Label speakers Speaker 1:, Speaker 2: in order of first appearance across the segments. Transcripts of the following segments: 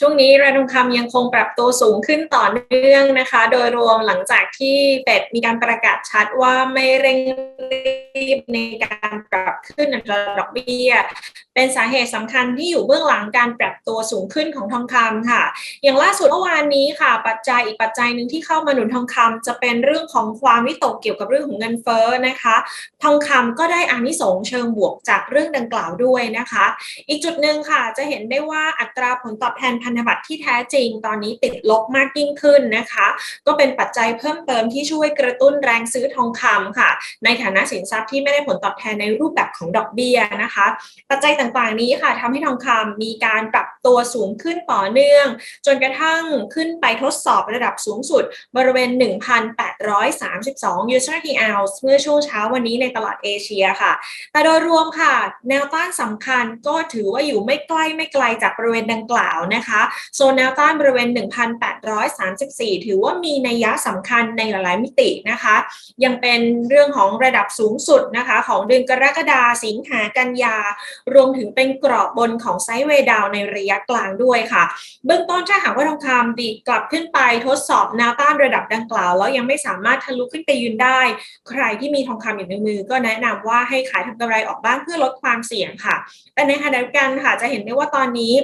Speaker 1: ช่วงนี้ราคาทองคำยังคงปรับตัวสูงขึ้นต่อเนื่องนะคะ โดยรวมหลังจากที่เฟดมีการประกาศชัดว่าไม่เร่งรีบในการปรับขึ้นอัตราดอกเบี้ย เป็นสาเหตุสำคัญที่อยู่เบื้องหลังการปรับตัวสูงขึ้นของทองคำค่ะ อย่างล่าสุดเมื่อวานนี้ค่ะ ปัจจัยอีกปัจจัยหนึ่งที่เข้ามาหนุนทองคำจะเป็นเรื่องของความวิตกเกี่ยวกับเรื่องของเงินเฟ้อนะคะ ทองคำก็ได้อานิสงส์เชิงบวกจากเรื่องดังกล่าวด้วยนะคะ อีกจุดหนึ่งค่ะจะเห็นได้ว่าอัตราผลตอบแทนพันธบัตรที่แท้จริง ตอนนี้ติดลบมากยิ่งขึ้นนะคะ ก็เป็นปัจจัยเพิ่มเติมที่ช่วยกระตุ้นแรงซื้อทองคำค่ะ ในฐานะสินทรัพย์ที่ไม่ได้ผลตอบแทนในรูปแบบของดอกเบี้ยนะคะ ปัจจัยต่างๆนี้ค่ะทำให้ทองคำมีการปรับตัวสูงขึ้นต่อเนื่อง จนกระทั่งขึ้นไปทดสอบระดับสูงสุด บริเวณ 1,832 USD ounce เมื่อช่วงเช้าวันนี้ในตลาดเอเชียค่ะ แต่โดยรวมค่ะ แนวต้านสำคัญก็ถือว่าอยู่ไม่ใกล้ไม่ไกลจากบริเวณดังกล่าวนะคะโซนแนวต้านบริเวณ 1,834 ถือว่ามีนัยยะสำคัญในหลายๆมิตินะคะ ยังเป็นเรื่องของระดับสูงสุดนะคะ ของเดือนกรกฎาสิงหากันยารวมถึงเป็นกรอบบนของไซด์เวดาวในระยะกลางด้วยค่ะ เบื้องต้นถ้าหากว่าทองคำดีกลับขึ้นไปทดสอบแนวต้านระดับดังกล่าว แล้วยังไม่สามารถทะลุขึ้นไปยืนได้ ใครที่มีทองคำอยู่ในมือ ก็แนะนำว่าให้ขายทำกำไรออกบ้างเพื่อลดความเสี่ยงค่ะ แต่ในขณะเดียวกันค่ะจะเห็นได้ว่าตอนนี้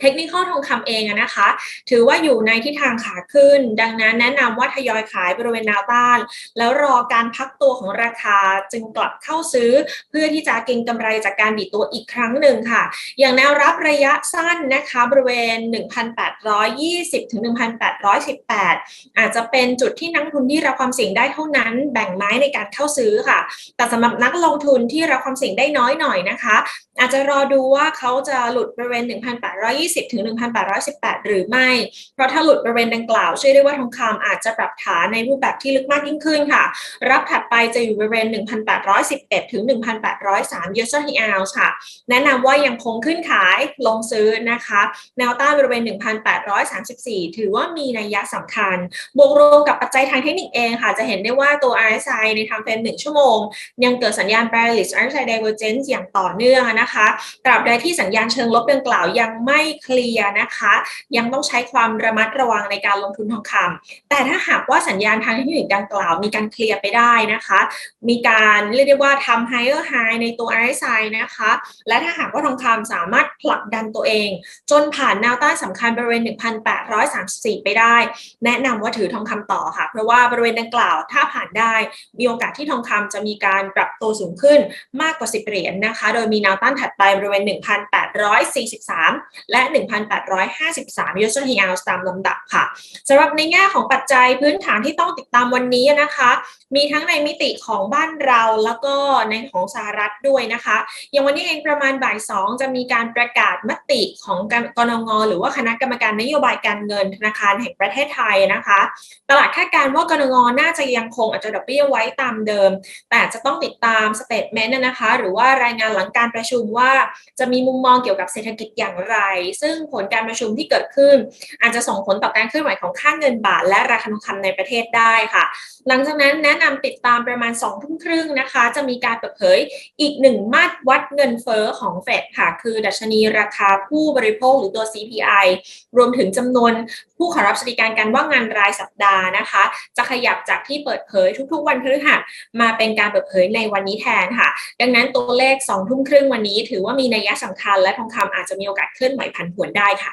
Speaker 1: เทคนิคทองคำเองนะคะ ถือว่าอยู่ในทิศทางขาขึ้น ดังนั้นแนะนำว่าทยอยขายบริเวณแนวต้าน แล้วรอการพักตัวของราคาจึงกลับเข้าซื้อ เพื่อที่จะเก็งกำไรจากการดีดตัวอีกครั้งหนึ่งค่ะ อย่างแนวรับระยะสั้นนะคะบริเวณ 1,820 ถึง 1,818 อาจจะเป็นจุดที่นักลงทุนที่รับความเสี่ยงได้เท่านั้น แบ่งไม้ในการเข้าซื้อค่ะ แต่สำหรับนักลงทุนที่รับความเสี่ยงได้น้อยหน่อยนะคะ อาจจะรอดูว่าเขาจะหลุดบริเวณ1,820 ถึง 1,818 หรือไม่ เพราะถ้าหลุดบริเวณดังกล่าวเชื่อได้ว่าทองคำอาจจะปรับฐานในรูปแบบที่ลึกมากยิ่งขึ้นค่ะ รับถัดไปจะอยู่บริเวณ 1,811 ถึง 1,803 USD ounce ค่ะ แนะนำว่ายังคงขึ้นขายลงซื้อนะคะ แนวต้านบริเวณ 1,834 ถือว่ามีนัยยะสำคัญ บวกรวมกับปัจจัยทางเทคนิคเองค่ะ จะเห็นได้ว่าตัว RSI ในทางเฟรม1ชั่วโมง ยังเกิดสัญญาณ bearish RSI divergence อย่างต่อเนื่องนะคะ ตราบใดที่สัญญาณเชิงลบดังกล่าวยังไม่เคลียร์นะคะ ยังต้องใช้ความระมัดระวังในการลงทุนทองคำแต่ถ้าหากว่าสัญญาณทางเทคนิคดังกล่าว มีการเคลียร์ไปได้นะคะ มีการเรียกได้ว่าทำ higher high ในตัว RSI นะคะ และถ้าหากว่าทองคำสามารถผลักดันตัวเอง จนผ่านแนวต้านสำคัญบริเวณ 1,834 ไปได้ แนะนำว่าถือทองคำต่อค่ะ เพราะว่าบริเวณดังกล่าวถ้าผ่านได้ มีโอกาสที่ทองคำจะมีการปรับตัวสูงขึ้นมากกว่า 10 เหรียญนะคะ โดยมีแนวต้านถัดไปบริเวณ 1,843 และ 1,853 USD ounce ตามลำดับค่ะสำหรับในแง่ของปัจจัยพื้นฐานที่ต้องติดตามวันนี้นะคะ มีทั้งในมิติของบ้านเราแล้วก็ในของสหรัฐด้วยนะคะ อย่างวันนี้เองประมาณบ่ายสองจะมีการประกาศมติของกนงหรือว่าคณะกรรมการนโยบายการเงินธนาคารแห่งประเทศไทยนะคะ ตลาดคาดการณ์ว่ากนงน่าจะยังคงอัตราดอกเบี้ยไว้ตามเดิม แต่จะต้องติดตามสเตทเมนต์นะคะ หรือว่ารายงานหลังการประชุมว่าจะมีมุมมองเกี่ยวกับเศรษฐกิจอย่างไร ซึ่งผลการประชุมที่เกิดขึ้น อาจจะส่งผลต่อการเคลื่อนไหวของค่าเงินบาท และราคาทองคำในประเทศได้ค่ะ หลังจากนั้นแนะนำติดตามประมาณ2องทุ่มครึ่งนะคะ จะมีการเปิดเผยอีกหนึ่งมาตรวัดเงินเฟ้อของเฟดค่ะ คือดัชนีราคาผู้บริโภคหรือตัว CPI รวมถึงจำนวนผู้ขอรับสวัสดิการการว่างงานรายสัปดาห์นะคะ จะขยับจากที่เปิดเผยทุกๆ วันพฤหัสมาเป็นการเปิดเผยในวันนี้แทนค่ะ ดังนั้นตัวเลข2ทุ่มครึ่งวันนี้ถือว่ามีนัยยะสำคัญและทองคำอาจจะมีโอกาสเคลื่อนไหวผันผวนได้ค่ะ